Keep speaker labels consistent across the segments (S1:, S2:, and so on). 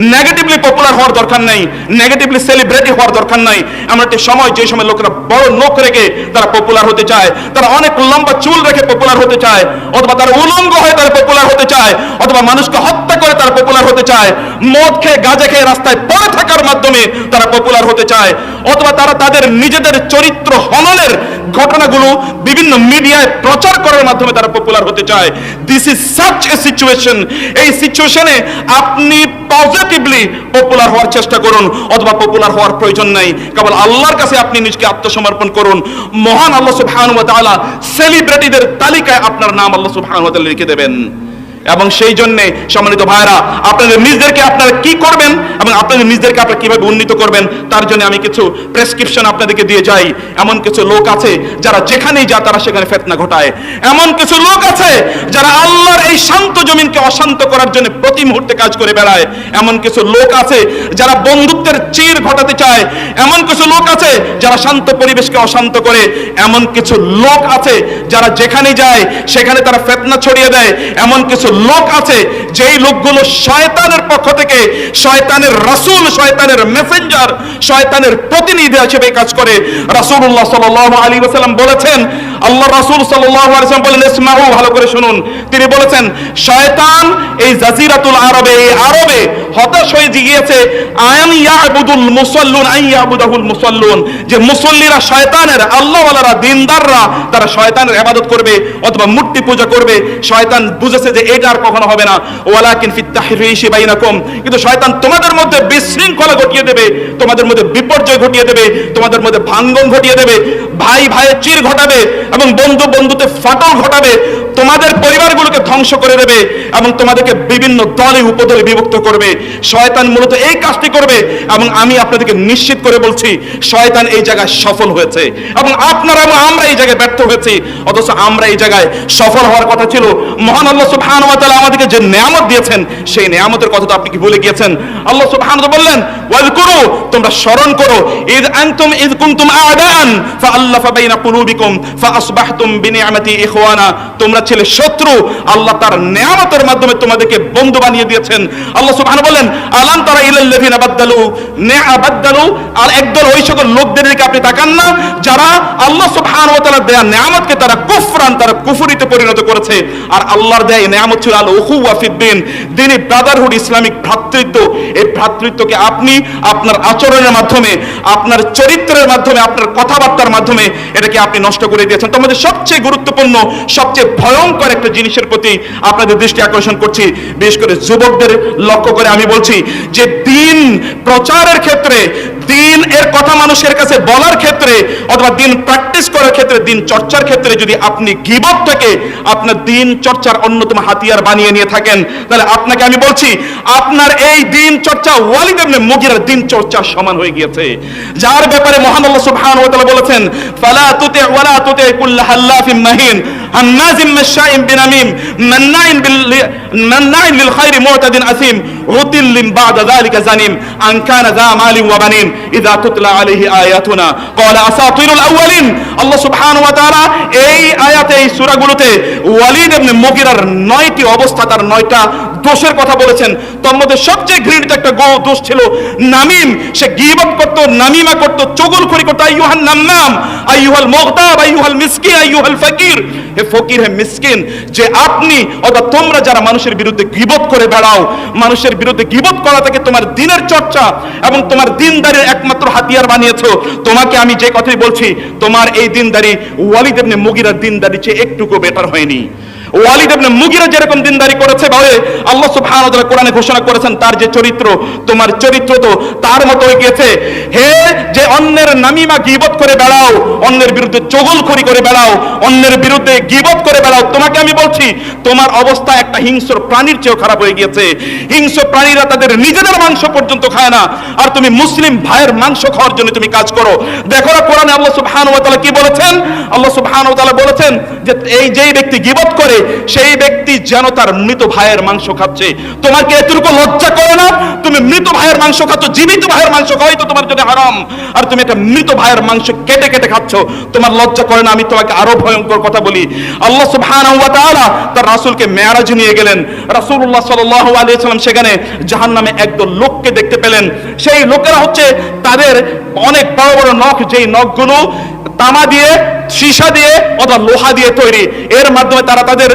S1: Negatively popular হওয়ার দরকার নাই নেগেটিভলি সেলিব্রিটি হওয়ার দরকার নাই। এমন একটি সময় যে সময় লোকেরা বড় নোখ রেখে তারা পপুলার হতে চায়, তারা অনেক লম্বা চুল রেখে পপুলার হতে চায়, অথবা তারা উলঙ্গ হয়ে তারা পপুলার হতে চায়, অথবা মানুষকে হত্যা করে তারা পপুলার হতে চায়, মদ খেয়ে গাঁজা খেয়ে রাস্তায় পড়ে থাকার মাধ্যমে তারা পপুলার হতে চায়, অথবা তারা তাদের নিজেদের চরিত্র হননের ঘটনাগুলো বিভিন্ন মিডিয়ায় প্রচার করার মাধ্যমে তারা পপুলার হতে চায়। This is such a situation এই সিচুয়েশনে আপনি পজিটিভলি পপুলার হওয়ার চেষ্টা করুন অথবা পপুলার হওয়ার প্রয়োজন নাই। কেবল আল্লাহর কাছে আপনি নিজকে আত্মসমর্পণ করুন। মহান আল্লাহ সুবহানাহু ওয়া তাআলা সেলিব্রিটিদের তালিকায় আপনার নাম আল্লাহ সুবহানাহু ওয়া তাআলা লিখে দেবেন। এবং সেই জন্যে সম্মানিত ভাইরা আপনাদের নিজদেরকে আপনারা কি করবেন এবং আপনাদের নিজদেরকে আপনারা কীভাবে উন্নীত করবেন, তার জন্য আমি কিছু প্রেসক্রিপশন আপনাদেরকে দিয়ে যাই। এমন কিছু লোক আছে যারা যেখানেই যা তারা সেখানে ফেতনা ঘটায়। এমন কিছু লোক আছে যারা আল্লাহর এই শান্ত জমিনকে অশান্ত করার জন্য প্রতি মুহূর্তে কাজ করে বেড়ায়। এমন কিছু লোক আছে যারা বন্ধুত্বের চির ঘটাতে চায়। এমন কিছু লোক আছে যারা শান্ত পরিবেশকে অশান্ত করে। এমন কিছু লোক আছে যারা যেখানে যায়, সেখানে তারা ফেতনা ছড়িয়ে দেয়। এমন কিছু লোক আছে, যেই লোকগুলো শয়তানের পক্ষ থেকে, শয়তানের রাসূল, শয়তানের মেসেঞ্জার শয়তানের প্রতিনিধি হিসেবে কাজ করে। রাসূলুল্লাহ সাল্লাল্লাহু আলাইহি ওয়াসাল্লাম বলেছেন, আল্লাহ রাসূল সাল্লাল্লাহু আলাইহি ওয়াসাল্লাম বলেন ইসমাহু ভালো করে শুনুন। তিনি বলেছেন, শয়তান এই জাজিরাতুল আরবে, এই আরবে হতাশ হয়ে গিয়েছে আয়াম ইয়াবুদুল মুসাল্লুন, আই ইয়াবুদাহুল মুসাল্লুন যে মুসল্লিরা শয়তানের, আল্লাহওয়ালারা দিনদাররা, তারা শয়তানের ইবাদত করবে অথবা মূর্তি পূজা করবে। শয়তান বুঝেছে যে এটা আর কখনো হবে না। ওয়ালাকিন ফিত তাহরিশি বাইনাকুম কিন্তু শয়তান তোমাদের মধ্যে বিশৃঙ্খলা ঘটিয়ে দেবে, তোমাদের মধ্যে বিপর্যয় ঘটিয়ে দেবে, তোমাদের মধ্যে ভাঙ্গন ঘটিয়ে দেবে, ভাই ভাইয়ের চির ঘটাবে এবং বন্ধু বন্ধুতে ফাটল ঘটাবে, তোমাদের পরিবারগুলোকে ধ্বংস করে দেবে এবং তোমাদেরকে বিভিন্ন দলে উপদলে বিভক্ত করবে। শয়তান মূলত এই কাজটি করবে এবং আমি আপনাদেরকে নিশ্চিত করে বলছি, শয়তান এই জায়গায় সফল হয়েছে। এবং আপনারা এবং আমরা এই জায়গায় ব্যর্থ হয়েছি। অথচ আমরা এই জায়গায় সফল হওয়ার কথা ছিল। মহান আল্লাহ সুবহান ওয়া তাআলা আমাদেরকে যে নিয়ামত দিয়েছেন, সেই নিয়ামতের কথা তো আপনি কি ভুলে গিয়েছেন? আল্লাহ সুবহান ওয়া ওয়াজকুরু, তোমরা স্মরণ করো, ইদ আনতুম, ইদ কুনতুম আদান বাইনা কুলুবিকুম বিনিআমাতি ইখওয়ানা। তোমরা ছিলে শত্রু, আল্লাহ তার নিয়ামতের মাধ্যমে তোমাদেরকে বন্ধু বানিয়ে দিয়েছেন। আল্লাহ বলেন, আলাম তারা বাদদালু? আর একদল ওই সকল লোকদের দিকে আপনি তাকান না, যারা আল্লাহ সুবহানাহু ওয়া তাআলা দেয়া নিয়ামতকে তারা কুফরান, তারা কুফরিতে পরিণত করেছে। আর আল্লাহর দেয়া নিয়ামত ছিল আল ফিদ্দিন দিনী। ব্রাদারহুড ইসলামিক ভ্রাতৃত্ব। এই ভ্রাতৃত্বকে আপনি আপনার আচরণের মাধ্যমে, আপনার চরিত্রের মাধ্যমে, আপনার কথাবার্তার মাধ্যমে এটাকে আপনি নষ্ট করে দিয়েছেন। তোমাদের সবচেয়ে গুরুত্বপূর্ণ, সবচেয়ে ভয়ঙ্কর একটা জিনিসের প্রতি আপনাদের দৃষ্টি আকর্ষণ করছি। বিশেষ করে যুবকদের লক্ষ্য করে আমি বলছি যে দিন প্রচারের ক্ষেত্রে দিন এর কথা মানুষের কাছে বলার ক্ষেত্রে অথবা দিন প্র্যাকটিস করার ক্ষেত্রে, দিন চর্চার ক্ষেত্রে যদি আপনি গিবতটাকে আপনার দিন চর্চার অন্যতম হাতিয়ার বানিয়ে নিয়ে থাকেন, তাহলে আপনাকে আমি বলছি, আপনার এই দিন চর্চা ওয়ালিদ ইবনে মুগিরার দিন চর্চার সমান হয়ে গিয়েছে। যার ব্যাপারে মহান আল্লাহ সুবহানাহু ওয়া তাআলা বলেছেন, ফালা তুতি ওয়ালা তুতি কুল্লা হাল্লাফিন মাহিন। হান্নাজিম مشاء بنميم مناع খাইরি মুতাদিন আসিম উতিল্লিম বাদা যালিকা জানিম আন কানা যা মালিন ওয়া বানিন ইযা তুতলা আলাইহি আয়াতুনা ক্বালা আসাতিরুল আউয়ালিন আল্লাহ সুবহানাহু ওয়া তাআলা এই আয়াতে, এই সূরাগুলোতে ওয়ালিদ ইবনে মুগিরার নয়টি অবস্থা, তার নয়টা দোষের কথা বলেছেন। তোর মধ্যে সবচেয়ে ঘৃণিত একটা গো দোষ ছিল নামিম। সে গীবত করত, নামিমা করত চগলখড়ি করত, আইয়ুহান নাম্মাম, আইয়ুহাল মুগতাব, আইয়ুহাল মিসকিন, আইয়ুহাল ফকির। হে ফকির, হে মিসকিন, যে আপনি অথবা তোমরা যারা মানুষের বিরুদ্ধে গীবত করে বেড়াও, মানুষের বিরুদ্ধে গীবত করা থেকে তোমার দিনের চর্চা এবং তোমার দিনদারির একমাত্র হাতিয়ার বানিয়েছো। তোমাকে আমি যে কথাই বলছি, তোমার এই দিনদারি ওয়ালিদ ইবনে মুগিরার দিনদারি চেয়ে একটুকু বেটার হয়নি। ওয়ালিদ ইবনে মুগিরা যেরকম দিনদারি করেছে আল্লাহ কোরআনে ঘোষণা করেছেন, তার যে চরিত্র, তোমার চরিত্র তো তার মতো হে, যে অন্যের নামিমা করে বেড়াও, অন্যের বিরুদ্ধে করে বেড়াও, অন্যের বিরুদ্ধে করে বেড়াও, তোমাকে আমি বলছি, তোমার অবস্থা একটা হিংস্র প্রাণীর চেয়েও খারাপ হয়ে গিয়েছে। হিংস্র প্রাণীরা তাদের নিজেদের মাংস পর্যন্ত খায় না। আর তুমি মুসলিম ভাইয়ের মাংস খাওয়ার জন্য তুমি কাজ করো। দেখো না কোরআনে আল্লাহ সুবহানাহু ওয়া কি বলেছেন? আল্লাহ সুবহানাহু ওয়া বলেছেন যে, এই যেই ব্যক্তি গীবত করে সেই ব্যক্তি যেন তার মৃত ভাইয়ের মাংস খাচ্ছে। তোমার কি এতটুকু লজ্জা করে না? তুমি মৃত ভাইয়ের মাংস খাচ্ছ, জীবিত ভাইয়ের মাংস খাওয়াই তো তোমার জন্য হারাম। আর তুমি একটা মৃত ভাইয়ের মাংস কেটে কেটে খাচ্ছ, তোমার লজ্জা করে না? আমি তোমাকে আরও ভয়ঙ্কর কথা বলি। আল্লাহ সুবহানাহু তার রাসূলকে মেরাজ নিয়ে গেলেন। রাসূলুল্লাহ সাল্লাল্লাহু আলাইহি সাল্লাম সেখানে জাহান্নামে একদল লোককে দেখতে পেলেন। সেই লোকেরা হচ্ছে তাদের অনেক বড় বড় নখ, যেই নখগুলো তামা দিয়ে সীসা দিয়ে অথবা লোহা দিয়ে তৈরি। এর মাধ্যমে তারা তাদের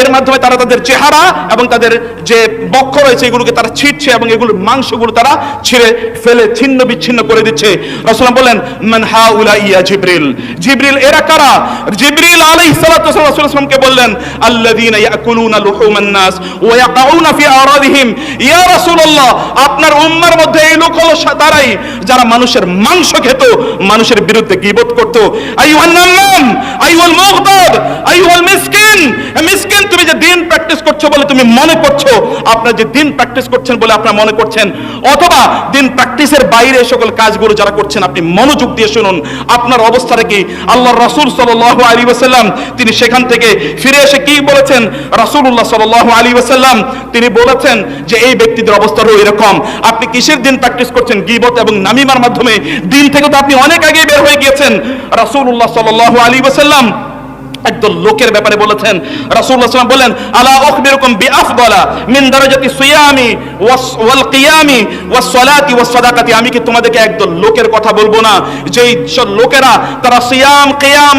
S1: এর মাধ্যমে তারা তাদের চেহারা এবং তাদের যে বক্ষ রয়েছে, এগুলোকে তারা ছিটছে এবং এগুলোর মাংসগুলো তারা ছিঁড়ে ফেলে, ছিন্ন বিচ্ছিন্ন করে দিচ্ছে। রাসূলুল্লাহ বলেন মান হাউলা ইয়া জিবরিল। জিবরিল এরা কারা? জিবরিল আলাইহিস সালাতু বললেন, আল্লাযীনা ইয়াকুলুনা লুহুমান নাস ওয়া ইয়াকাউনা ফি আরাদিহিম। ইয়া রাসূলুল্লাহ, আপনার উম্মার মধ্যে এই লোক হলো তারাই যারা মানুষের মাংস খেত, মানুষের বিরুদ্ধে গীবত করত। আইয়ুহান নাম্মাম আইয়ুহাল মুগতাব আইয়ুহাল মিসকিন মিসকিন, তুমি যে দিন প্র্যাকটিস করছ বলে তুমি মনে করছ, আপনার যে দিন প্র্যাকটিস করছেন বলে আপনারা মনে করছেন, অথবা দিন প্র্যাকটিসের বাইরে সকল কাজগুলো যারা করছেন, আপনি মনোযোগ দিয়ে শুনুন, আপনার অবস্থাটা কি আল্লাহ রাসূল সাল্লাল্লাহু আলাইহি ওয়াসাল্লাম, তিনি সেখান থেকে ফিরে এসে কি বলেছেন? রাসূলুল্লাহ সাল্লাল্লাহু আলাইহি ওয়াসাল্লাম, তিনি বলেছেন যে এই ব্যক্তিদের অবস্থা হলো এরকম, আপনি কিসের দিন প্র্যাকটিস করছেন? গীবত এবং নামিমার মাধ্যমে, দিন থেকে তো আপনি অনেক আগে বের হয়ে গিয়েছেন। রাসূলুল্লাহ সাল্লাল্লাহু আলাইহি ওয়াসাল্লাম একদল লোকের ব্যাপারে বলেছেন। ওয়াসাল্লাম বলেন, আলা উখবিরুকুম বিআফদালা মিন ওয়াল কিয়ামি আমি কি তোমাদেরকে লোকের কথা বলব না? যেই লোকেরা তারা সিয়াম, কিয়াম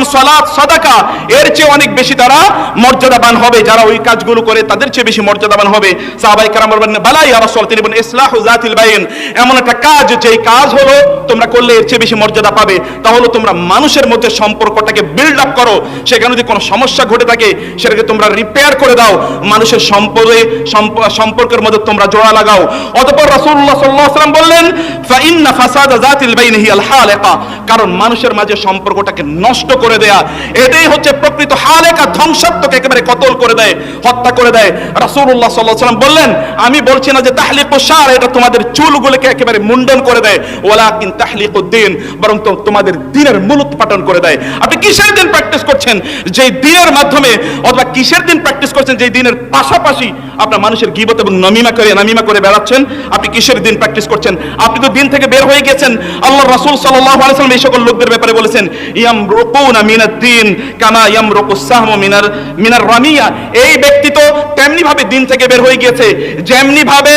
S1: এর চেয়ে অনেক বেশি তারা মর্যাদাবান হবে। যারা ওই কাজগুলো করে তাদের চেয়ে বেশি মর্যাদাবান হবে। সাহাবাই কারাম বলবেন বালা রাসূল। তিনি বলেন, ইসলাহু জাতিল বাইন। এমন একটা কাজ, যেই কাজ হলো, তোমরা করলে এর চেয়ে বেশি মর্যাদা পাবে। তাহলে তোমরা মানুষের মধ্যে সম্পর্কটাকে বিল্ড আপ করো। সেখানে যদি কোনো সমস্যা ঘটে থাকে, সেটাকে তোমরা রিপেয়ার করে দাও। মানুষের সম্পর্কে সম্প- সম্পর্কের মধ্যে তোমরা জোড়া লাগাও। অতঃপর রাসূলুল্লাহ সাল্লাল্লাহু ওয়াসাল্লাম বললেন ফা ইন্না ফাসাদা জাতিল বাইন হিয়াল হালাকা কারণ মানুষের মাঝে সম্পর্কটাকে নষ্ট করে দেয়া, এটাই হচ্ছে প্রকৃত হালেকা, ধ্বংসাত্মক একেবারে কতল করে দেয়, হত্যা করে দেয়। রাসূলুল্লাহ সাল্লাল্লাহু ওয়াসাল্লাম বললেন, আমি বলছি না যে তাহলিকু শার, এটা তোমাদের চুলগুলোকে একেবারে মুন্ডন করে দেয়। ওয়ালাকিন তাহলিকুদ্দিন বরং তো তোমাদের দিনের মূলোৎপাটন করে দেয়। আপনি কিসের দিন প্র্যাকটিস করছেন? যে দিনের মাধ্যমে অথবা কিসের দিন প্র্যাকটিস করছেন যে দিনের পাশাপাশি আপনার মানুষের গিবত এবং নমিমা করে নামিমা করে বেড়াচ্ছেন, আপনি কিসের দিন প্র্যাকটিস করছেন? আপনি তো দিন থেকে বের হয়ে গেছেন। আল্লাহ রাসূল সাল্লাম এই সকল লোকদের ব্যাপারে বলেছেন, ইয়ামরুকুনা মিনাদ দিন কানা ইয়াম ইয়ামরুকু সাহমু মিনার মিনার রামিয়া। এই ব্যক্তি তো তেমনি ভাবে দিন থেকে বের হয়ে গিয়েছে। যেমনি ভাবে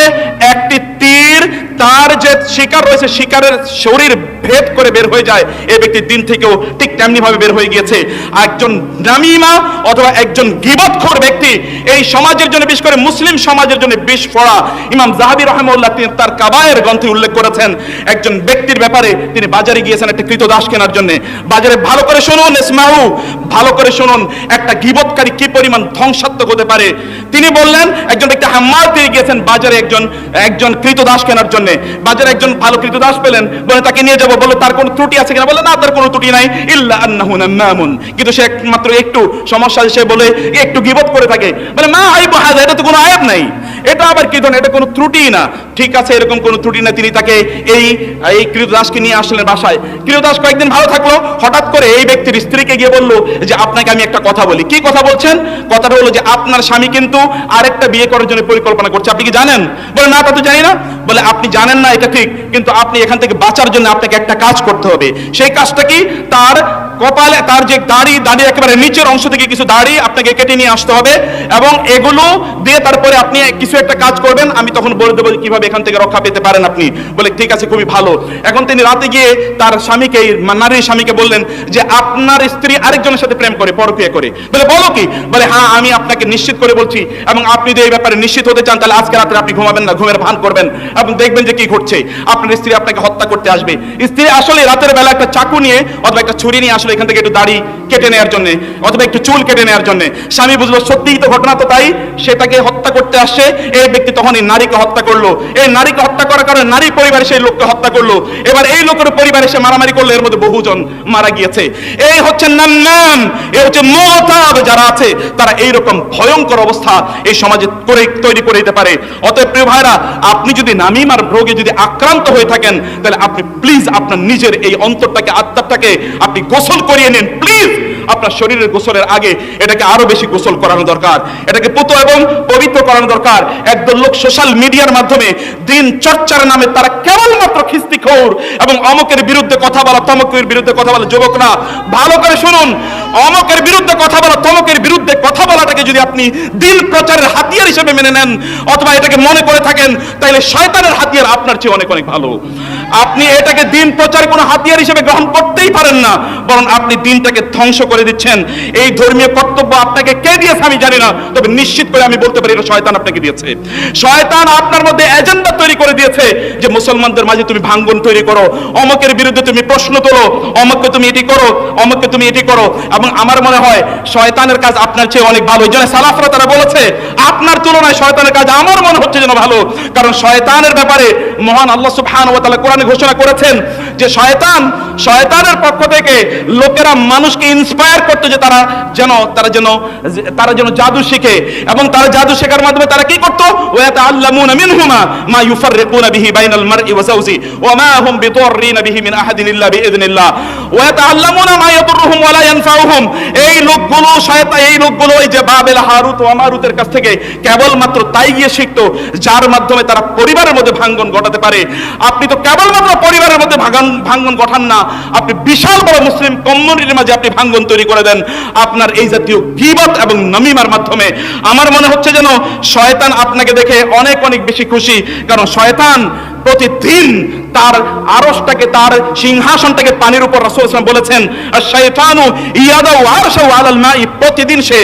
S1: একটি তীর তার যে শিকার রয়েছে, শিকারের শরীর ভেদ করে বের হয়ে যায় এই ব্যক্তি দিন থেকেও ঠিক তেমনি ভাবে বের হয়ে গিয়েছে। একজন নামিমা অথবা একজন গিবতখোর ব্যক্তি এই সমাজের জন্য, বিশেষ করে মুসলিম সমাজের জন্য বিষ ফোড়া। ইমাম জাহাবি রহমউল্লাহ তিনি তার কাবায়ের গ্রন্থে উল্লেখ করেছেন, একজন ব্যক্তির ব্যাপারে তিনি বাজারে গিয়েছেন একটা কৃতদাস কেনার জন্য। বাজারে ভালো করে শুনুন, ইসমাউ, ভালো করে শুনুন, একটা গিবৎকারী কি পরিমাণ ধ্বংসাত্মক হতে পারে। তিনি বললেন, একজন ব্যক্তি হাম্মার দিয়ে গিয়েছেন, বাজারে একজন একজন কৃতদাস কেনার জন্য। বাজারে একজন ভালো কৃতদাস পেলেন, বলে তাকে নিয়ে যাব। বলে তার কোনো ত্রুটি আছে কিনা? বলে না, তার কোনো ত্রুটি নাই। ইল্লা আন্নাহু নামামুন কিন্তু সে একমাত্র একটু সমস্যা সে বলে, একটু গিবত করে থাকে। বলে, মা, আইব হাজা, এটা তো কোনো আয়াত নাই। এটা আবার কি ধরনের? এটা কোনো ত্রুটি না। ঠিক আছে, এরকম কোনো ত্রুটি না তিনি তাকে এই এই কৃতদাসকে নিয়ে আসলেন বাসায়। কৃতদাস কয়েকদিন ভালো থাকল। হঠাৎ করে এই ব্যক্তির স্ত্রীকে গিয়ে বলল যে, আপনাকে আমি একটা কথা বলি। কি কথা বলছেন? কথাটা হলো যে, আপনার স্বামী কিন্তু আরেকটা বিয়ে করার জন্য পরিকল্পনা করছে। আপনি কি জানেন? বলে, না, তা তো জানি না। বলে, আপনি জানেন না এটা ঠিক, কিন্তু আপনি এখান থেকে বাঁচার জন্য আপনাকে একটা কাজ করতে হবে। সেই কাজটা কি? তার কপালে তার যে দাড়ি দাড়ি একেবারে নিচের অংশ থেকে কিছু দাড়ি আপনাকে কেটে নিয়ে আসতে হবে এবং এগুলো দিয়ে তারপরে আপনি কিছু একটা কাজ করবেন। আমি তখন বলে দেবো কীভাবে এখান থেকে রক্ষা পেতে পারেন আপনি। বলে, ঠিক আছে, খুবই ভালো। এখন তিনি রাতে গিয়ে তার স্বামীকে, নারীর স্বামীকে বললেন যে, আপনার স্ত্রী আরেকজনের সাথে প্রেম করে পরক্রিয়া করে। বলে, বলো কি? বলে হ্যাঁ আমি আপনাকে নিশ্চিত করে বলছি এবং আপনি যদি এই ব্যাপারে নিশ্চিত হতে চান, তাহলে আজকে রাতে আপনি ঘুমাবেন না, ঘুমের ভান করবেন এবং দেখবেন যে কি ঘটছে। আপনার স্ত্রী আপনাকে হত্যা করতে আসবে। স্ত্রী আসলে রাতের বেলা একটা চাকু নিয়ে অথবা একটা ছুরি নিয়ে আসলে এখান থেকে একটু দাড়ি কেটে নেওয়ার জন্য, অথবা একটু চুল কেটে নেওয়ার জন্য। স্বামী বুঝলো, সত্যিই তো ঘটনা তো তাই সে তাকে হত্যা করতে আসছে এই ব্যক্তি তখন এই নারীকে হত্যা করল। এই নারীকে হত্যা করার কারণে নারী পরিবারে সেই লোককে হত্যা করল। এবার এই লোকের পরিবারে সে মারামারি করল, এর মধ্যে বহুজন মারা গিয়েছে। এই হচ্ছে নাম এ হচ্ছে মহতাব যারা আছে, তারা এইরকম ভয়ঙ্কর অবস্থা এই সমাজে করে, তৈরি করে দিতে পারে। অতএব প্রিয় ভাইরা আপনি যদি নামিমার রোগে যদি আক্রান্ত হয়ে থাকেন, তাহলে আপনি প্লিজ আপনার নিজের এই অন্তরটাকে, আত্মাটাকে আপনি গোসল করিয়ে নিন প্লিজ আপনার শরীরের গোসলের আগে এটাকে আরও বেশি গোসল করানো দরকার। এটাকে পুত এবং পবিত্র করানো দরকার। একদল লোক সোশ্যাল মিডিয়ার মাধ্যমে দিন চর্চার নামে তারা কেবলমাত্র খিস্তি খোর এবং অমকের বিরুদ্ধে কথা বলা, তমকের বিরুদ্ধে কথা বলা যুবকরা ভালো করে শুনুন, অমকের বিরুদ্ধে কথা বলা, তমকের বিরুদ্ধে কথা বলাটাকে যদি আপনি দিন প্রচারের হাতিয়ার হিসেবে মেনে নেন, অথবা এটাকে মনে করে থাকেন তাহলে শয়তানের হাতিয়ার আপনার চেয়ে অনেক অনেক ভালো। আপনি এটাকে দিন প্রচার কোনো হাতিয়ার হিসেবে গ্রহণ করতেই পারেন না, বরং আপনি দিনটাকে ধ্বংস করে দিচ্ছেন। এই ধর্মীয় কর্তব্য আপনাকে কে দিয়েছে আমি জানি না, তবে নিশ্চিত করে আমি বলতে পারি এটা শয়তান আপনাকে দিয়েছে। শয়তান আপনার মধ্যে এজেন্ডা তৈরি করে দিয়েছে যে মুসলমানদের মাঝে তুমি ভাঙ্গন তৈরি করো, অমকের বিরুদ্ধে তুমি প্রশ্ন তোলো, অমককে তুমি এটি করো, অমককে তুমি এটি করো। এবং আমার মনে হয় শয়তানের কাজ আপনার চেয়ে অনেক ভালো। জন্য সালাফরা তারা বলেছে, আপনার তুলনায় শয়তানের কাজ আমার মনে হচ্ছে যেন ভালো। কারণ শয়তানের ব্যাপারে মহান আল্লাহ সুবহান ওয়া তাআলা কোরআনে ঘোষণা করেছেন যে শয়তান, শয়তানের পক্ষ থেকে লোকেরা মানুষকে ইন্সপায়ার করতে যে তারা যেন তারা যেন তারা যেন জাদু শিখে। এবং তারা জাদু শেখার মাধ্যমে তারা কি করতো? আল্লামুনা মিনহুমা মা ইউফাররিকুনা বিহি বাইনাল মারই ওয়া যাওজি ওয়া মা হুম বিহি মিন আহাদিন ইল্লা মা ইয়াদুরুহুম ওয়া লা ইয়ানফাউহুম। এই লোকগুলো, শয়তান, এই লোকগুলো, এই যে বাবেল, হারুত কাছ থেকে কেবলমাত্র তাই গিয়ে শিখতো, যার মাধ্যমে তারা পরিবারের মধ্যে ভাঙ্গন ঘটাতে পারে। আপনি তো কেবলমাত্র পরিবারের মধ্যে ভাঙ্গন ভাঙ্গন ঘটান না। আপনি বিশাল বড় মুসলিম কমিউনিটির মাঝে আপনি ভাঙ্গন তৈরি করে দেন। আপনার এই জাতীয় গিবত এবং নমিমার মাধ্যমে। আমার মনে হচ্ছে যেন শয়তান আপনাকে দেখে অনেক অনেক বেশি খুশি। কারণ শয়তান প্রতিদিন তার আরসটাকে তার সিংহাসনটাকে পানির উপর রাসূল ওয়াসাল্লাম বলেছেন শয়তানু ইয়াদাউ আরশাহু আলাল মাই। প্রতিদিন সে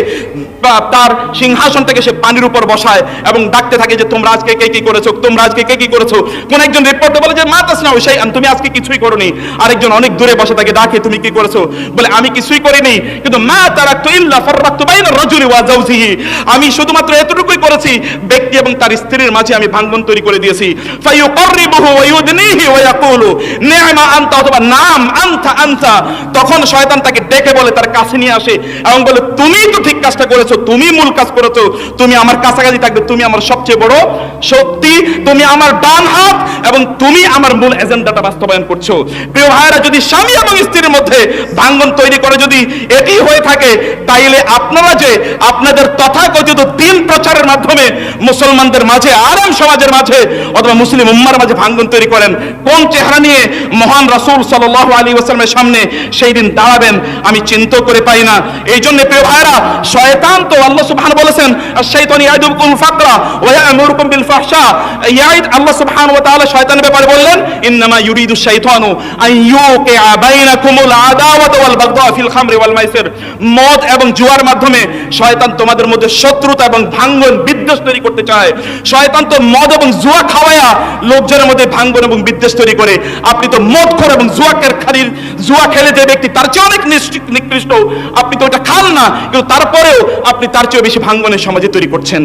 S1: তার সিংহাসনটাকে সে পানির উপর বসায় এবং ডাকতে থাকে যে, তোমরা আজকে কে কি করেছ? তোমরা আজকে কে কি করেছ? কোন একজন রিপোর্টে বলে যে, মা তাসনা সেই তুমি আজকে কিছুই করনি। আরেকজন অনেক দূরে বসে তাকে ডাকে, তুমি কি করেছ? বলে, আমি কিছুই করিনি। কিন্তু মা তারাকতু ইল্লা ফাররাকতু বাইনা রাজুলি ওয়া জাওজিহি আমি শুধুমাত্র এতটুকুই করেছি, ব্যক্তি এবং তার স্ত্রীর মাঝে আমি ভাঙ্গন তৈরি করে দিয়েছি। ফায়ুকাররিবুহু ওয়া ইউদনিহি ওয়া ইয়াকুলু নি'মা আনতা অথবা নাম আনতা আনতা। তখন শয়তান তাকে ডেকে বলে, তার কাছে নিয়ে আসে। এবং বলে, তুমি তো ঠিক কাজটা করেছ, তুমি মূল কাজ করেছ। তুমি আমার কাছাকাছি থাকবে, তুমি আমার সবচেয়ে বড় শক্তি, তুমি আমার ডান হাত এবং তুমি আমার মূল এজেন্ডাটা বাস্তবায়ন করছ। প্রিয় ভাইরা যদি স্বামী এবং স্ত্রীর মধ্যে ভাঙ্গন তৈরি করে যদি এটি হয়ে থাকে, তাইলে আপনারা যে আপনাদের তথাকথিত দিন প্রচারের মাধ্যমে মুসলমানদের মাঝে আরাম সমাজের মাঝে অথবা মুসলিম উম্মার মাঝে ভাঙ্গন তৈরি করেন, কোন চেহারা নিয়ে মহান রাসূল সাল্লাল্লাহু আলাইহি ওয়াসাল্লামের সামনে সেই দিন দাঁড়াবেন, আমি চিন্তা করে পাই না। এই জন্য প্রিয় ভাইরা শয়তান তো আল্লাহ সুবহান বলেছেন শাইতান ইয়াদুকুম ফাকরা ওয়া ইয়ামুরুকুম বিল ফাহশা। ইয়াইদ আল্লাহ সুবহানাহু ওয়া তাআলা শয়তানের ব্যাপারে বললেন, ইন্নামা ইউরিদু শাইতানু আন ইউকিআ বাইনাকুমুল আদাওয়াত ওয়াল বাগদা ফিল খামরি। মাইসির মদ এবং জুয়ার মাধ্যমে শয়তান তোমাদের মধ্যে শত্রুতা এবং ভাঙ্গন বিদ্বেষ তৈরি করতে চায়। শয়তান তো মদ এবং জুয়া খাওয়ায়া লোকজনের মধ্যে ভাঙ্গন এবং বিদ্বেষ তৈরি করে। আপনি তো মদ খোর এবং জুয়াকের খালির জুয়া খেলে যে ব্যক্তি তার চেয়ে অনেক নিকৃষ্ট। আপনি তো ওটা খান না, কিন্তু তারপরেও আপনি তার চেয়ে বেশি ভাঙ্গনের সমাজে তৈরি করছেন।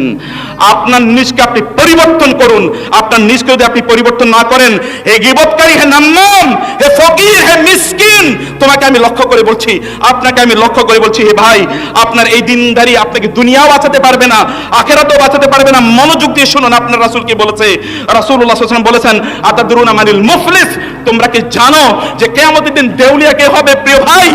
S1: আপনার নিজকে আপনি পরিবর্তন করুন। আপনার নিজকে যদি আপনি পরিবর্তন না করেন, হে গিবতকারী হে নাম্মাম, হে ফকির, হে মিসকিন, তোমাকে আমি লক্ষ্য করে বলছি আপনাকে আমি লক্ষ্য করে বলছি, হে ভাই, আপনার এই দিনদারি আপনাকে দুনিয়াও বাঁচাতে পারবে না, আখেরাতেও বাঁচাতে পারবে না। মনোযোগ দিয়ে শুনুন, আপনার রাসূল কি বলেছে? আলাইহি ওয়াসাল্লাম বলেছেন, আতাদরুনা মানিল মুফলিস? তোমরা কি জানো যে কিয়ামতের দিন দেউলিয়া কে হবে? প্রিয় ভাই,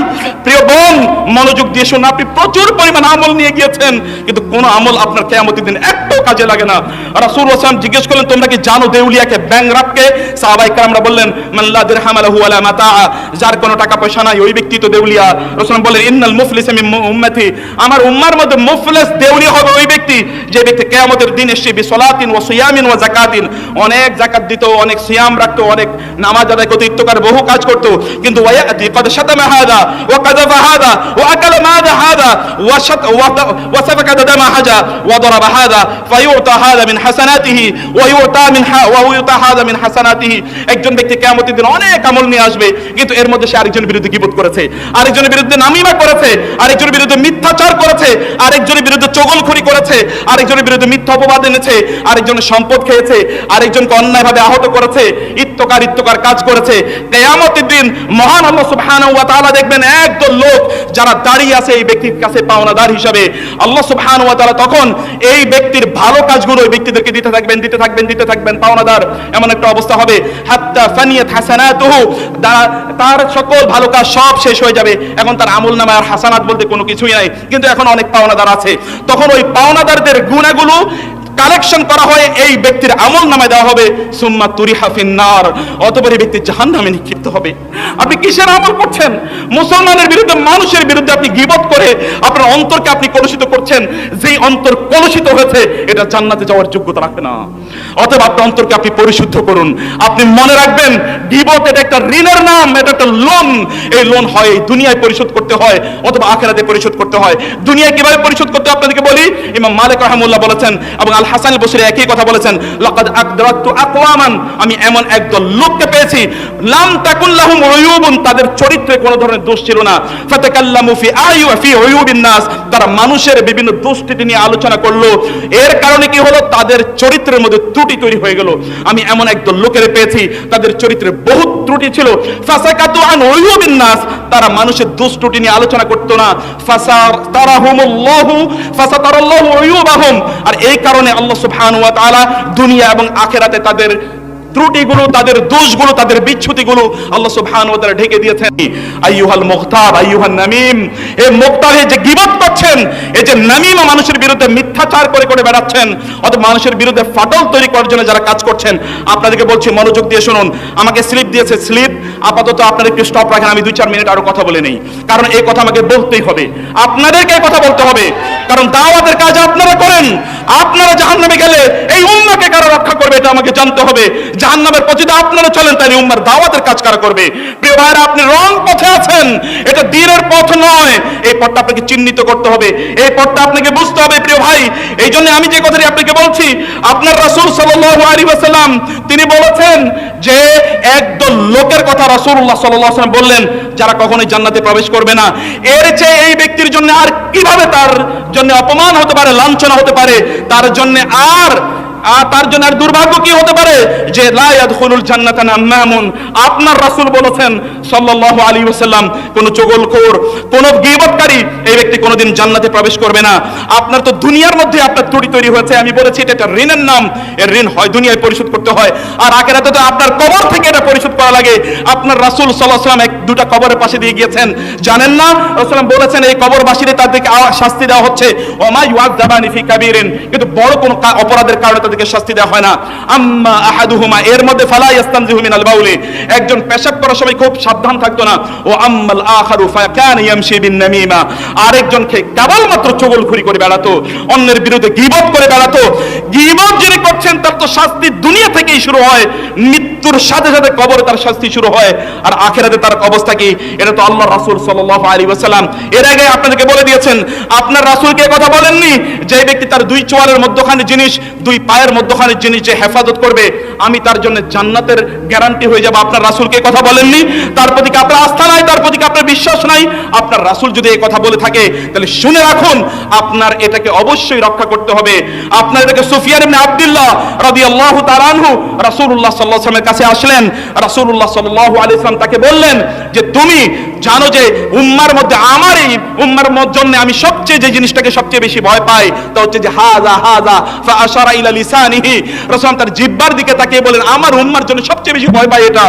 S1: প্রিয় বোন, মনোযোগ দিয়ে শুনুন, আপনি প্রচুর পরিমাণ আমল নিয়ে গিয়েছেন, কিন্তু কোন আমল আপনার কিয়ামতের দিন একটাও কাজে লাগে না। রাসূলুল্লাহ সাল্লাম জিজ্ঞেস করলেন, তোমরা কি জানো দেউলিয়াকে ব্যাংরাপকে সাহাবাই কারামরা বললেন লা দিরহাম লাহু ওয়ালা মাতা যার কোনো টাকা পয়সা নাই, ওই ব্যক্তি তো দেউলিয়া। রাসূল বলেন, ইন্নাল মুফলিস আমার উম্মার মধ্যে মুফলিস দেউলি হবে ওই ব্যক্তি, যে ব্যক্তি কেয়ামতের দিন এসে ও সিয়ামিন ও জাকাতিন অনেক জাকাত দিত, অনেক সিয়াম রাখতো, অনেক নামাজ আদায় বহু কাজ করতো। কিন্তু কদ শাতামা হাদা ওয়া কাযাফা হাদা ওয়া দারাবা হাদা ফায়ুতা হাদা মিন হাসানাতিহি ওয়া ইউতা মিন হা- ওয়া ইউতা হাদা মিন হাসানাতিহি একজন ব্যক্তি কিয়ামতের দিন অনেক আমল নিয়ে আসবে, কিন্তু এর মধ্যে সে আরেকজনের বিরুদ্ধে গিবত করেছে, আরেকজনের বিরুদ্ধে নামিমা করেছে, আরেকজনের বিরুদ্ধে মিথ্যাচার করেছে, আরেকজনের বিরুদ্ধে চগলখড়ি করেছে, আরেকজনের বিরুদ্ধে মিথ্যা অপবাদ এনেছে আরেকজনের সম্পদ খেয়েছে, আরেকজনকে অন্যায়ভাবে আহত করেছে, ইত্যকার ইত্যকার কাজ করেছে। কেয়ামতের দিন মহান আল্লাহ সুবহানাহু ওয়া তাআলা দেখবেন একদল লোক যারা দাঁড়িয়ে আছে এই ব্যক্তির কাছে পাওনাদার হিসাবে আল্লাহ সুবহানাহু ওয়া তাআলা তখন এই ব্যক্তির ভালো কাজগুলো ওই ব্যক্তিদেরকে দিতে থাকবেন দিতে থাকবেন দিতে থাকবেন। পাওনাদার এমন একটা অবস্থা হবে। হাত্তা ফানিয়াত হাসানাতুহু, তার সকল ভালো কাজ সব শেষ হয়ে যাবে। এখন তার আমল নামে আর হাসানাত বলতে কোনো কিছুই নাই। কিন্তু এখন অনেক পাওনাদার আছে। তখন ওই পাওনাদারদের গুণাগুলো কালেকশন করা হয়, এই ব্যক্তির আমল নামে দেওয়া হবে। সুম্মা তুরি হাফিনার অতপর এই ব্যক্তি জাহান নামে নিক্ষিপ্ত হবে। আপনি কিসের আমল করছেন? মুসলমানের বিরুদ্ধে, মানুষের বিরুদ্ধে আপনি গিবত করে আপনার অন্তরকে আপনি কলুষিত করছেন। যেই অন্তর কলুষিত হয়েছে, এটা জান্নাতে যাওয়ার যোগ্যতা রাখে না। অতএব আপনার অন্তরকে আপনি পরিশুদ্ধ করুন। আপনি মনে রাখবেন গিবত এটা একটা ঋণের নাম, এটা একটা লোন এই লোন হয় দুনিয়ায় পরিশোধ করতে হয়, অথবা আখেরাতে পরিশোধ করতে হয়। দুনিয়ায় কীভাবে পরিশোধ করতে হয় আপনাদেরকে বলি? ইমাম মালিক রহমুল্লাহ বলেছেন এবং আল হাসান বসরি একই কথা বলেছেন, লাকাদ আকদারাতু আকওয়ামান। আমি এমন একদল লোককে পেয়েছি, লাম তাকুন লাহুম উয়ুবুন, তাদের চরিত্রে কোনো ধরনের দোষ ছিল না। ফাতাকাল্লামু ফি আয়ু ফি উয়ুবিন নাস। তারা মানুষের বিভিন্ন দোষ ত্রুটি নিয়ে আলোচনা করল। এর কারণে কি হলো? তাদের চরিত্রের মধ্যে ত্রুটি তৈরি হয়ে গেল। আমি এমন একদল লোকের পেয়েছি, তাদের চরিত্রে বহু ত্রুটি ছিল। ফাসাকাতু আন উয়ুবিন নাস তারা মানুষের দোষ ত্রুটি নিয়ে আলোচনা করতো না। ফাসার তারাহুমুল্লাহু ফাসাতারাল্লাহু উয়ুবাহুম। আর এই কারণে আল্লাহ সুবহানাহু ওয়া তাআলা দুনিয়া এবং আখিরাতে তাদের ত্রুটিগুলো, তাদের দোষগুলো, তাদের বিচ্ছুতিগুলো আল্লাহ সুবহানাহু ওয়া তাআলা ঢেকে দিয়েছেন। আইয়ুহাল মুখতার, আইয়ুহান নামিম। এ মুখতার যে গীবত করছেন এই যে নামিম মানুষের বিরুদ্ধে মিথ্যাচার করে করে বেড়াচ্ছেন, অথবা মানুষের বিরুদ্ধে ফাটল তৈরি করার জন্য যারা কাজ করছেন, আপনাদেরকে বলছি, মনোযোগ দিয়ে শুনুন। আমাকে স্লিপ দিয়েছে স্লিপ। আপাতত আপনারা একটু স্টপ রাখেন, আমি দুই চার মিনিট আরও কথা বলে নেই। কারণ এই কথা আমাকে বলতেই হবে। আপনাদেরকে কথা বলতে হবে। কারণ দাওয়াতের কাজ আপনারা করেন। আপনারা জাহান্নামে গেলে এই উম্মাকে কারা রক্ষা করবে এটা আমাকে জানতে হবে। জাহান্নামের পথে যদি আপনারা চলেন, তাহলে উম্মার দাওয়াতের কাজ কারা করবে? প্রিয় ভাইরা আপনি রং পথে আছেন। এটা দিনের পথ নয়। এই পথটা আপনাকে চিহ্নিত করতে হবে। এই পথটা আপনাকে বুঝতে হবে, প্রিয় ভাই। এই জন্য আমি যে কথাটি আপনাকে বলছি, আপনার রাসূল সাল্লাল্লাহু আলাইহি ওয়াসাল্লাম, তিনি বলেছেন যে, একদল লোকের কথা রাসূলুল্লাহ সাল্লাল্লাহু আলাইহি বললেন, যারা কখনোই জান্নাতে প্রবেশ করবে না। এর চেয়ে এই ব্যক্তির জন্য আর কীভাবে তার জন্য অপমান হতে পারে, লাঞ্ছনা হতে পারে, তার জন্য আর আর তার জন্য আর দুর্ভাগ্য কি হতে পারে? যে লা ইয়াদখুলুল জান্নাতা নামামুন আপনার রাসূল বলেছেন সাল্লাল্লাহু আলাইহি ওয়াসাল্লাম, কোন চগলখোর, কোন এই ব্যক্তি কোনোদিন জান্নাতে প্রবেশ করবে না। আপনার তো দুনিয়ার মধ্যে আপনার ত্রুটি তৈরি হয়েছে, আমি বলেছি এটা একটা ঋণের নাম। এর ঋণ হয় দুনিয়ায় পরিশোধ করতে হয়। আর আখেরাতে তো আপনার কবর থেকে এটা পরিশোধ করা লাগে। আপনার রাসূল আলাইহি এক দুটা কবরের পাশে দিয়ে গিয়েছেন। জানেন না? রাসূল বলেছেন, এই কবরবাসীদের তাদেরকে শাস্তি দেওয়া হচ্ছে। ওমা ইউআযাবানি ফি কাবীরিন। কিন্তু বড় কোনো অপরাধের কারণে তাদেরকে শাস্তি দেওয়া হয় না। আম্মা আহাদুহুমা, এর মধ্যে ফালা ইয়াস্তানজিহু মিনাল বাউলি। একজন পেশাব করার সময় খুব সাবধান থাকতো না। ও আম্মাল আখারু ফাকান ইয়ামশি বিন নামিমা। আরেকজনকে কেবলমাত্র চগলখুরি করে বেড়াতো। অন্যের বিরুদ্ধে গীবত করে বেড়াতো। গিবত যিনি করছেন তার তো শাস্তি দুনিয়া থেকেই শুরু হয়। মৃত্যুর সাথে সাথে কবরে তার শাস্তি শুরু হয়। আর আখেরাতে তার অবস্থা কি? এটা তো আল্লাহ রাসূল সাল্লাল্লাহু আলাইহি ওয়াসাল্লাম এর আগে আপনাদেরকে বলে দিয়েছেন, আপনার রাসূলকে কথা বলেননি? যে ব্যক্তি তার দুই চোয়ালের মধ্যখানে জিনিস, দুই পায়ের মধ্যখানে জিনিস যে হেফাজত করবে, আমি তার জন্য জান্নাতের গ্যারান্টি হয়ে যাব। আপনার রাসূলকে কথা বলেননি? তার প্রতি আপনার আস্থা নাই? তার প্রতি আপনার বিশ্বাস নাই? আপনার রাসূল যদি এই কথা বলে থাকে, তাহলে শুনে রাখুন, আপনার এটাকে অবশ্যই রক্ষা করতে হবে। আপনার এটাকে ইবনে আব্দুল্লাহ আনহু রাসূলুল্লাহ সাল্লাল্লাহু আলাইহি ওয়াসাল্লামের কাছে আসলেন রাসুল্লাহ সাল্লাহ আলি ইসলাম তাকে বললেন যে তুমি জানো যে উম্মার মধ্যে আমার এই উম্মার জন্য আমি সবচেয়ে যে জিনিসটাকে সবচেয়ে বেশি ভয় পাই, তা হচ্ছে যে হাজা হাজা, ফা আশারা ইলা লিসানিহি। রাসূল তার জিহ্বার দিকে তাকিয়ে বলেন, আমার উম্মার জন্য সবচেয়ে বেশি ভয় পাই এটা।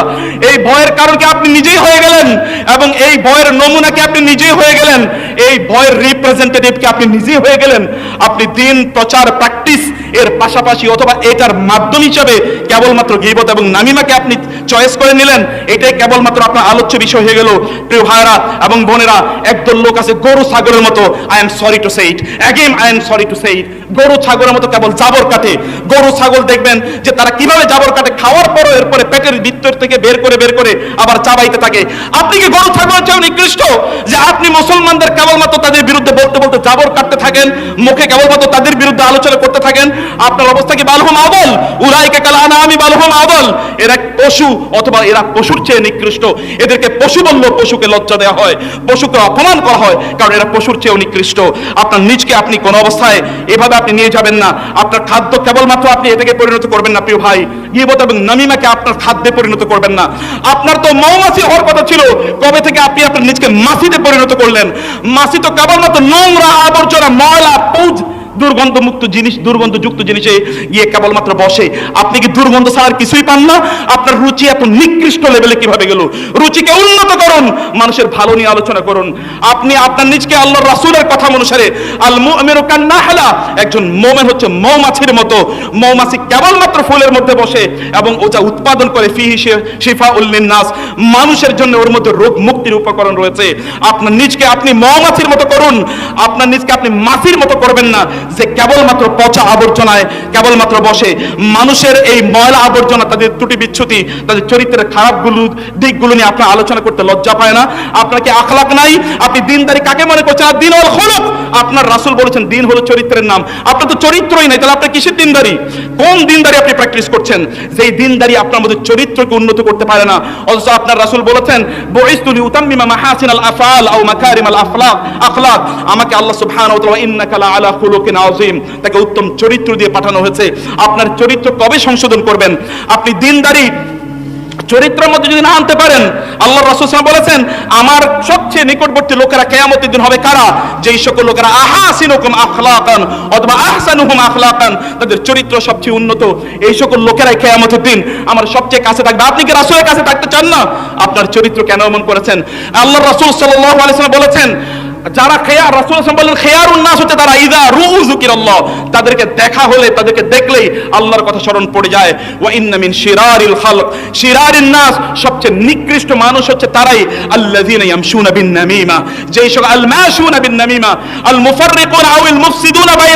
S1: এই ভয়ের কারণ কি আপনি নিজেই হয়ে গেলেন? এবং এই ভয়ের নমুনা কি আপনি নিজেই হয়ে গেলেন? এই ভয়ের রিপ্রেজেন্টেটিভ কি আপনি নিজেই হয়ে গেলেন? আপনি দিন, প্রচার প্র্যাকটিস এর পাশাপাশি অথবা এটার মাধ্যম হিসেবে কেবলমাত্র গিবত এবং নামিমাকে আপনি চয়েস করে নিলেন। এটাই কেবলমাত্র আপনার আলোচ্য বিষয় হয়ে গেল। প্রিয় ভাইরা এবং বোনেরা, একদল লোক আছে গরু ছাগলের মতো। I am sorry to say it again I am sorry to say it গরু ছাগলের মতো কেবল জাবর কাটে। গরু ছাগল দেখবেন যে তারা কীভাবে জাবর কাটে, খাওয়ার পরও এরপরে পেটের ভিতর থেকে বের করে বের করে আবার চাবাইতে থাকে। আপনি কি গরু ছাগলের চেয়ে নিকৃষ্ট? যে আপনি মুসলমানদের কেবলমাত্র তাদের বিরুদ্ধে বলতে বলতে জাবর কাটতে থাকেন, মুখে কেবলমাত্র তাদের বিরুদ্ধে আলোচনা করতে থাকেন, আপনার অবস্থা কি বালহুম আবল? উলাইকে কালানা আমি বালহুম আবল। এরা পশু অথবা এরা পশুর চেয়ে নিকৃষ্ট। এদেরকে পশু বললেও পশুকে লজ্জা দেওয়া হয়, পশুকে অপমান করা হয়, কারণ এরা পশুর চেয়েও নিকৃষ্ট। আপনার নিজকে আপনি কোন অবস্থায় এভাবে আপনি নিয়ে যাবেন না। আপনার খাদ্য কেবলমাত্র আপনি এটাকে পরিণত করবেন না, প্রিয় ভাই। গিবত এবং নামিমাকে আপনার খাদ্যে পরিণত করবেন না। আপনার তো মৌমাছি হওয়ার কথা ছিল। কবে থেকে আপনি আপনার নিজকে মাছিতে পরিণত করলেন? মাছি তো কেবলমাত্র নোংরা আবর্জনা, ময়লা, পুজ দুর্গন্ধমুক্ত জিনিস, দুর্গন্ধযুক্ত জিনিসে গিয়ে কেবলমাত্র বসে। আপনি কি দুর্গন্ধ ছাড়ার কিছুই পান না? আপনার রুচি এত নিকৃষ্ট লেভেলে কীভাবে গেল? রুচিকে উন্নত করুন, মানুষের ভালো নিয়ে আলোচনা করুন। আপনি আপনার নিজকে আল্লাহ রাসূলের কথা অনুসারে আল একজন মোমেন হচ্ছে মৌমাছির মতো। মৌমাছি কেবলমাত্র ফুলের মধ্যে বসে এবং ওটা উৎপাদন করে ফিহি শিফা উল্লিন নাস মানুষের জন্য ওর মধ্যে রোগ মুক্তির উপকরণ রয়েছে। আপনার নিজকে আপনি মৌমাছির মতো করুন। আপনার নিজকে আপনি মাছির মতো করবেন না। যে কেবলমাত্র পচা আবর্জনায় কেবলমাত্র বসে মানুষের এই ময়লা আবর্জনা, তাদের ত্রুটি বিচ্ছুতি, তাদের চরিত্রের খারাপগুলো দিকগুলো নিয়ে আপনার আলোচনা করতে লজ্জা পায় না। আপনার কি আখলাক নাই? আপনি দিনদারি কাকে মনে করছেন? আর দিন হল হলুক আপনার রাসূল বলেছেন, দিন হলো চরিত্রের নাম। আপনার তো চরিত্রই নাই, তাহলে আপনার কিসের দিনদারি? কোন দিনদারি আপনি প্র্যাকটিস করছেন? যেই দিনদারি আপনার মধ্যে চরিত্রকে উন্নত করতে পারে না। অথচ আপনার রাসুল বলেছেন বইস্তুলি উতাম্মিমা মাহাসিন আল আফআল আও মাকারিম আল আখলাক। আখলাক আমাকে আল্লাহ সুবহানাহু ওয়া তাআলা ইন্নাকা আলা খুলুকিন আযীম, তাকে উত্তম চরিত্র দিয়ে পাঠানো হয়েছে। আপনার চরিত্র কবে সংশোধন করবেন? আপনি দিনদারি চরিত্রের মধ্যে যদি না আনতে পারেন আল্লাহ সাল্লাল্লাহু বলেছেন, আমার সবচেয়ে নিকটবর্তী লোকেরা কিয়ামতের দিন হবে কারা? যেই সকল লোকেরা আহাসিনুকুম আখলাকান অথবা আহসানুহুম আখলাকান, তাদের চরিত্র সবচেয়ে উন্নত। এই সকল লোকেরাই কিয়ামতের দিন আমার সবচেয়ে কাছে থাকবে। আপনি কি রাসূলের কাছে থাকতে চান না? আপনার চরিত্র কেন এমন করেছেন? আল্লাহ রাসূল সাল্লাহ ওয়াসাল্লাম বলেছেন যারা রাসূল খেয়ার উন্নাস হচ্ছে তারা, ইদা তাদেরকে দেখা হলে, তাদেরকে দেখলেই আল্লাহর কথা স্মরণ পড়ে যায়। শিরারিল সবচেয়ে নিকৃষ্ট মানুষ হচ্ছে তারাই। বিন নামিমা যেই সকল আল বিন নামিমা আল মুফাররিকুন আও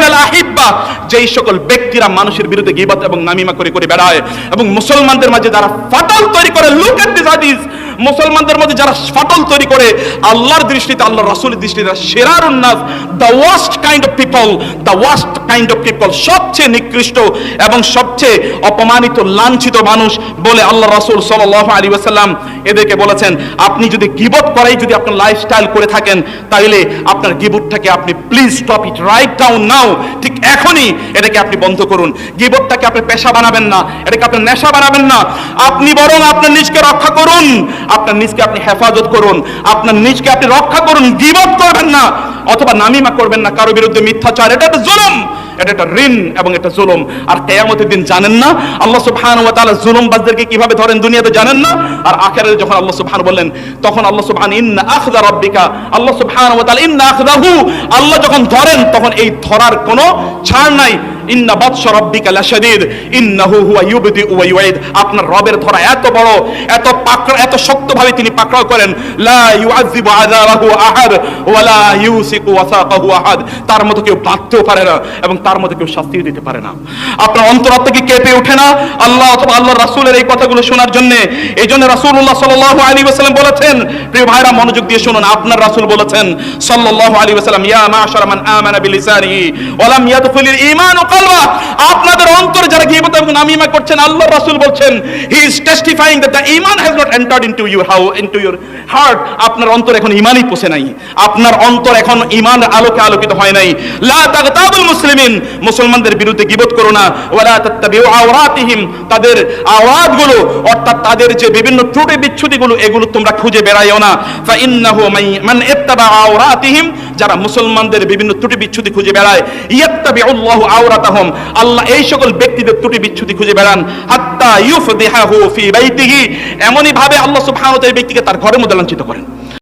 S1: আল আহিব্বা যেই সকল ব্যক্তিরা মানুষের বিরুদ্ধে গীবত এবং নামিমা করে করে বেড়ায়। এবং মুসলমানদের মাঝে যারা ফাটল তৈরি করে লুক এট দিস হাদিস মুসলমানদের মধ্যে যারা ফাটল তৈরি করে, আল্লাহর দৃষ্টিতে আল্লাহ রাসূলের দৃষ্টিতে সেরার উন্নাস the worst kind of people the worst kind of people সবচেয়ে নিকৃষ্ট এবং সবচেয়ে অপমানিত, লাঞ্ছিত মানুষ বলে আল্লাহ রাসূল সাল্লাল্লাহু আলাইহি ওয়াসাল্লাম এদেরকে বলেছেন, আপনি যদি গিবত করাই যদি আপনার লাইফস্টাইল করে থাকেন তাহলে আপনার গিবতটাকে আপনি please stop it right down now ঠিক এখনই এটাকে আপনি বন্ধ করুন। গিবতটাকে আপনি পেশা বানাবেন না, এটাকে আপনি নেশা বানাবেন না। আপনি বরং আপনার নিজকে রক্ষা করুন। আপনার নিজকে আপনি হেফাজত করুন। আপনার নিজকে আপনি রক্ষা করুন, গিবত করবেন না, অথবা নামিমা করবেন না, কারও বিরুদ্ধে মিথ্যাচার। এটা একটা জুলুম, এটা একটা ঋণ এবং এটা জুলুম। আর কিয়ামতের দিন জানেন না, আল্লাহ সুবহানাহু ওয়া তাআলা জুলুমবাজদেরকে কীভাবে ধরেন দুনিয়াতে জানেন না। আর আখিরাতে যখন আল্লাহ সুবহানাহু বললেন, তখন আল্লাহ সুবহান ইন্না আখযা রাব্বিকা, আল্লাহ সুবহানাহু ওয়া তাআলা ইন্না আখযাহু আল্লাহ যখন ধরেন, তখন এই ধরার কোনো ছাড় নাই। ইন্না বাদশ রাব্বিকা লাশাদীদ, ইন্নাহু হুয়া ইউবদি ওয়া ইউঈদ। আপনার রবের ধরা এত বড়, এত পাকড়া এত শক্তভাবে তিনি পাকড়াও করেন, লা ইউআযিবু আযাবাহু আহাদ ওয়া লা ইউসিকু ওয়াসাকাহু আহাদ। তার মতো কেউ বাঁধতেও পারে না এবং তার মতো কেউ শাস্তিও দিতে পারে না। আপনার অন্তরাত্মা কি কেঁপে ওঠে না? আল্লাহ অথবা আল্লাহর রাসূলের এই কথাগুলো শোনার জন্য। এই জন্য রাসূলুল্লাহ সাল্লাল্লাহু আলাইহি ওয়াসাল্লাম বলেছেন, প্রিয় ভাইরা, মনোযোগ দিয়ে শুনুন, আপনার রাসূল বলেছেন, সাল্লাল্লাহু আলাইহি ওয়াসাল্লাম, ইয়া মাশারা মান আমানা বিলিসানিহি ওয়া লাম ইয়াদখুলিল ঈমানু আপনাদের অন্তরে যারা নামিমা করছেন, আল্লাহর রাসূল বলছেন he is testifying that the has not how heart আপনার অন্তর এখন নাই। আপনার অন্তর এখন আলোকে আলোকিত হয় নাই। লা তাগতাবুল মুসলিমিন, মুসলমানদের বিরুদ্ধে গীবত করো না। ওয়ালা তাত্তাবিউ আওরাতিহিম, তাদের অর্থাৎ তাদের যে বিভিন্ন ত্রুটি বিচ্ছুতিগুলো, এগুলো তোমরা খুঁজে বেড়াইও না। ফা ইন্নাহু মান ইত্তাবা আওরাতিহিম, যারা মুসলমানদের বিভিন্ন ত্রুটি বিচ্ছুতি খুঁজে বেড়ায়, ইয়াত্তাবিউল্লাহু আল্লাহ এই সকল ব্যক্তিদের ত্রুটি বিচ্ছুতি খুঁজে বেড়ান। হাত্তা ইউফদিহাহু ফি বাইতিহি। এমনই ভাবে আল্লাহ সুবহানাহু ওয়া ব্যক্তিকে তার ঘরের মধ্যে লাঞ্ছিত করেন।